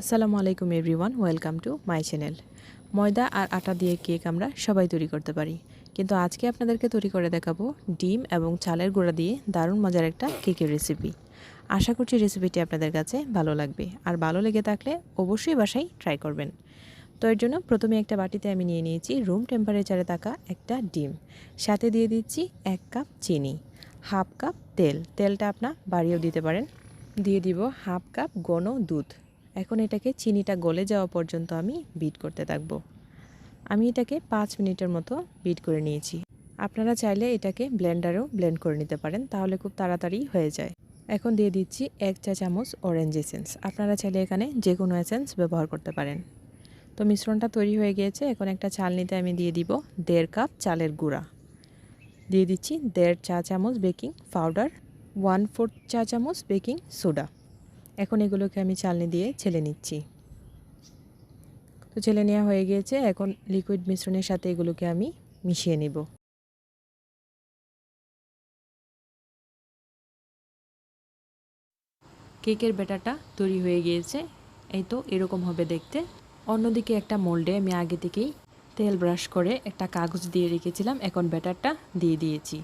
আসসালামু আলাইকুম everyone, welcome to my channel. ময়দা আর আটা দিয়ে কেক আমরা সবাই তৈরি করতে পারি। কিন্তু আজকে আপনাদেরকে তৈরি করে দেখাবো ডিম এবং চালের গুঁড়া দিয়ে দারুণ মজার একটা কেকের রেসিপি আশা করছি রেসিপিটি আপনাদের কাছে ভালো লাগবে। আর ভালো লেগে থাকলে অবশ্যই বাসায় ট্রাই করবেন। তো এর জন্য প্রথমে একটা বাটিতে আমি নিয়ে নিয়েছি রুম টেম্পারেচারে থাকা একটা ডিম। সাথে দিয়ে দিচ্ছি এক কাপ চিনি, হাফ কাপ তেল। তেলটা আপনার বাড়িয়েও দিতে পারেন। দিয়ে দিব হাফ কাপ ঘন দুধ। এখন এটাকে চিনিটা গলে যাওয়া পর্যন্ত আমি বিট করতে থাকব। আমি এটাকে পাঁচ মিনিটের মতো বিট করে নিয়েছি। আপনারা চাইলে এটাকে ব্লেন্ডারেও ব্লেন্ড করে নিতে পারেন, তাহলে খুব তাড়াতাড়ি হয়ে যায়। এখন দিয়ে দিচ্ছি এক চা চামচ অরেঞ্জ এসেন্স আপনারা চাইলে এখানে যে কোনো এসেন্স ব্যবহার করতে পারেন। তো মিশ্রণটা তৈরি হয়ে গিয়েছে, এখন একটা চালনিতে আমি দিয়ে দিব দেড় কাপ চালের গুঁড়া। দিয়ে দিচ্ছি দেড় চা চামচ বেকিং পাউডার ওয়ান ফোর্থ চা চামচ বেকিং সোডা এখন এগুলোকে আমি চালনি দিয়ে ছেলে নিচ্ছি। তো ছেলে নেওয়া হয়ে গিয়েছে, এখন লিকুইড মিশ্রণের সাথে এগুলোকে আমি মিশিয়ে নিব। কেকের ব্যাটারটা তৈরি হয়ে গিয়েছে, এই তো এরকম হবে দেখতে। অন্যদিকে একটা মোল্ডে আমি আগে থেকেই তেল ব্রাশ করে একটা কাগজ দিয়ে রেখেছিলাম, এখন ব্যাটারটা দিয়ে দিয়েছি।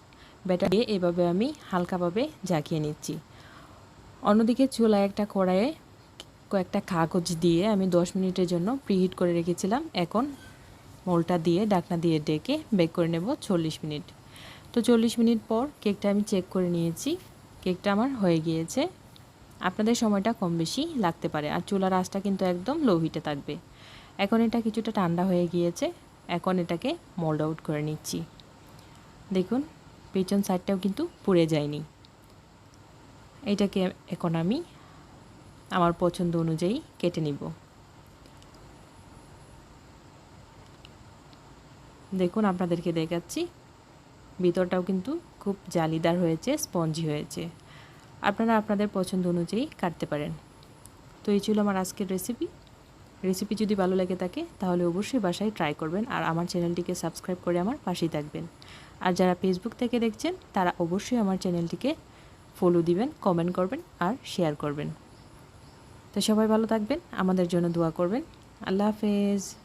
ব্যাটার দিয়ে এভাবে আমি হালকাভাবে জাকিয়ে নিচ্ছি। অন্যদিকে চুলায় একটা কড়াইয়ে কয়েকটা কাগজ দিয়ে আমি দশ মিনিটের জন্য প্রিহিট করে রেখেছিলাম। এখন মোলটা দিয়ে, ডাকনা দিয়ে ডেকে বেক করে নেব চল্লিশ মিনিট। তো চল্লিশ মিনিট পর কেকটা আমি চেক করে নিয়েছি। কেকটা আমার হয়ে গিয়েছে। আপনাদের সময়টা কম বেশি লাগতে পারে। আর চুলার আঁচটা কিন্তু একদম লো হিটে থাকবে। এখন এটা কিছুটা ঠান্ডা হয়ে গিয়েছে। এখন এটাকে মোল্ড আউট করে নিচ্ছি। দেখুন, পেছন সাইডটাও কিন্তু পুড়ে যায়নি। এইটাকে এখন আমি আমার পছন্দ অনুযায়ী কেটে নিব। দেখুন, আপনাদেরকে দেখাচ্ছি। ভিতরটাও কিন্তু খুব জালিদার হয়েছে, স্পঞ্জি হয়েছে। আপনারা আপনাদের পছন্দ অনুযায়ী কাটতে পারেন। তো এই ছিল আমার আজকের রেসিপি রেসিপি যদি ভালো লাগে থাকে, তাহলে অবশ্যই বাসায় ট্রাই করবেন আর আমার চ্যানেলটিকে সাবস্ক্রাইব করে আমার পাশেই থাকবেন। আর যারা ফেসবুক থেকে দেখছেন, তারা অবশ্যই আমার চ্যানেলটিকে ফলো দিবেন কমেন্ট করবেন আর শেয়ার করবেন। তো সবাই ভালো থাকবেন, আমাদের জন্য দোয়া করবেন। আল্লাহ হাফেজ।